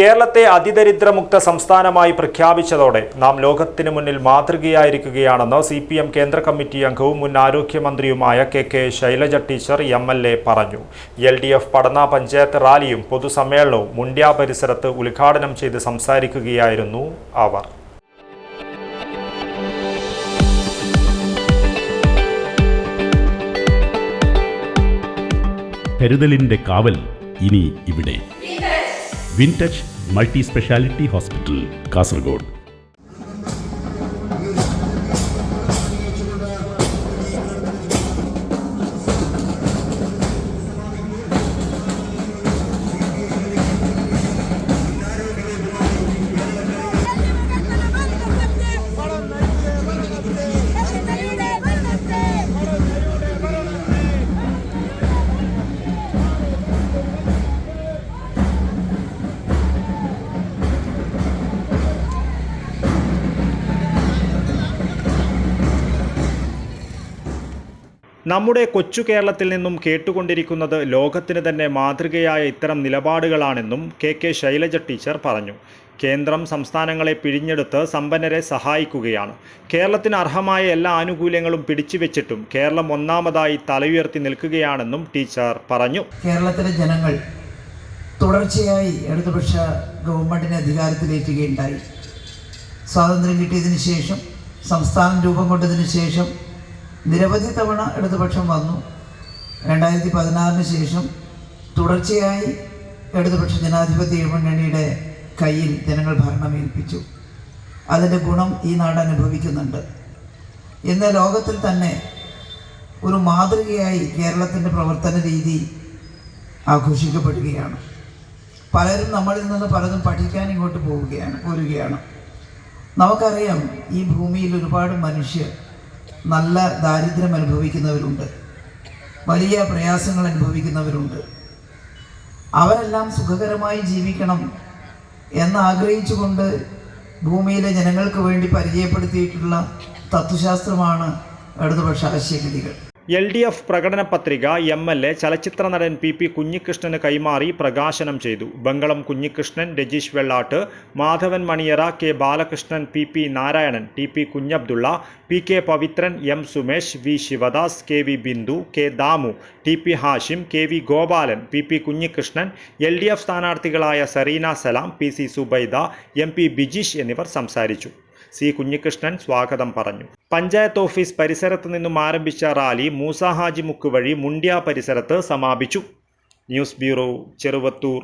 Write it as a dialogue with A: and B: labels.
A: കേരളത്തെ അതിദരിദ്രമുക്ത സംസ്ഥാനമായി പ്രഖ്യാപിച്ചതോടെ നാം ലോകത്തിന് മുന്നിൽ മാതൃകയായിരിക്കുകയാണെന്ന് സി പി എം കേന്ദ്ര കമ്മിറ്റി അംഗവും മുൻ ആരോഗ്യമന്ത്രിയുമായ K K Shailaja teacher M L A പറഞ്ഞു. L D F Padanna panchayat റാലിയും പൊതുസമ്മേളനവും മുണ്ട്യ പരിസരത്ത് ഉദ്ഘാടനം ചെയ്ത് സംസാരിക്കുകയായിരുന്നു അവർ.
B: കരുതലിന്റെ കാവൽ ഇനി ഇവിടെ. Wintouch multi speciality hospital Kasaragod.
A: നമ്മുടെ കൊച്ചു കേരളത്തിൽ നിന്നും കേട്ടുകൊണ്ടിരിക്കുന്നത് ലോകത്തിന് തന്നെ മാതൃകയായ ഇത്തരം നിലപാടുകളാണെന്നും കെ കെ ശൈലജ ടീച്ചർ പറഞ്ഞു. കേന്ദ്രം സംസ്ഥാനങ്ങളെ പിഴിഞ്ഞെടുത്ത് സമ്പന്നരെ സഹായിക്കുകയാണ്. കേരളത്തിന് അർഹമായ എല്ലാ ആനുകൂല്യങ്ങളും പിടിച്ചുവെച്ചിട്ടും കേരളം ഒന്നാമതായി തലയുയർത്തി നിൽക്കുകയാണെന്നും ടീച്ചർ പറഞ്ഞു.
C: കേരളത്തിലെ ജനങ്ങൾ തുടർച്ചയായി ഇടതുപക്ഷ ഗവൺമെന്റിനെ അധികാരത്തിലേറ്റുകയുണ്ടായി. സ്വാതന്ത്ര്യം കിട്ടിയതിനു ശേഷം സംസ്ഥാനം രൂപം കൊണ്ടതിനു ശേഷം നിരവധി തവണ ഇടതുപക്ഷം വന്നു. രണ്ടായിരത്തി പതിനാറിന് ശേഷം തുടർച്ചയായി ഇടതുപക്ഷ ജനാധിപത്യ മുന്നണിയുടെ കയ്യിൽ ജനങ്ങൾ ഭരണമേൽപ്പിച്ചു അതിന്റെ ഗുണം ഈ നാട് അനുഭവിക്കുന്നുണ്ട്. ഇന്ന് ലോകത്തിൽ തന്നെ ഒരു മാതൃകയായി കേരളത്തിന്റെ പ്രവർത്തന രീതി ആഘോഷിക്കപ്പെടുകയാണ്. പലരും നമ്മളിൽ നിന്ന് പലതും പഠിക്കാൻ ഇങ്ങോട്ട് പോവുകയാണ് പോരുകയാണ്. നമുക്കറിയാം ഈ ഭൂമിയിൽ ഒരുപാട് മനുഷ്യർ നല്ല ദാരിദ്ര്യം അനുഭവിക്കുന്നവരുണ്ട്. വലിയ പ്രയാസങ്ങൾ അനുഭവിക്കുന്നവരുണ്ട്. അവരെല്ലാം സുഖകരമായി ജീവിക്കണം എന്നാഗ്രഹിച്ചുകൊണ്ട് ഭൂമിയിലെ ജനങ്ങൾക്ക് വേണ്ടി പരിചയപ്പെടുത്തിയിട്ടുള്ള തത്വശാസ്ത്രമാണ് ഇടതുപക്ഷ ആശയഗതികൾ.
A: എൽ ഡി എഫ് പ്രകടന പത്രിക എം എൽ എ ചലച്ചിത്ര നടൻ പി പി കുഞ്ഞികൃഷ്ണന് കൈമാറി പ്രകാശനം ചെയ്തു. Bangalam Kunhikrishnan Rajeesh Vellatt Madhavan Maniyara K Balakrishnan P P Narayanan T P Kunhabdulla P K Pavithran M Sumesh V Sivadas K V Bindu K Damu T P Hashim K V Gopalan P P Kunhikrishnan L D F സ്ഥാനാർത്ഥികളായ Sareena Salam P C Subaida M P Bijeesh എന്നിവർ സംസാരിച്ചു. C. Kunhikrishnan സ്വാഗതം പറഞ്ഞു. Panchayat office പരിസരത്ത് നിന്നും ആരംഭിച്ച rally മൂസാഹാജിമുക്ക് Haji മുക്ക് വഴി മുണ്ട്യ പരിസരത്ത് സമാപിച്ചു. News bureau Cheruvathur.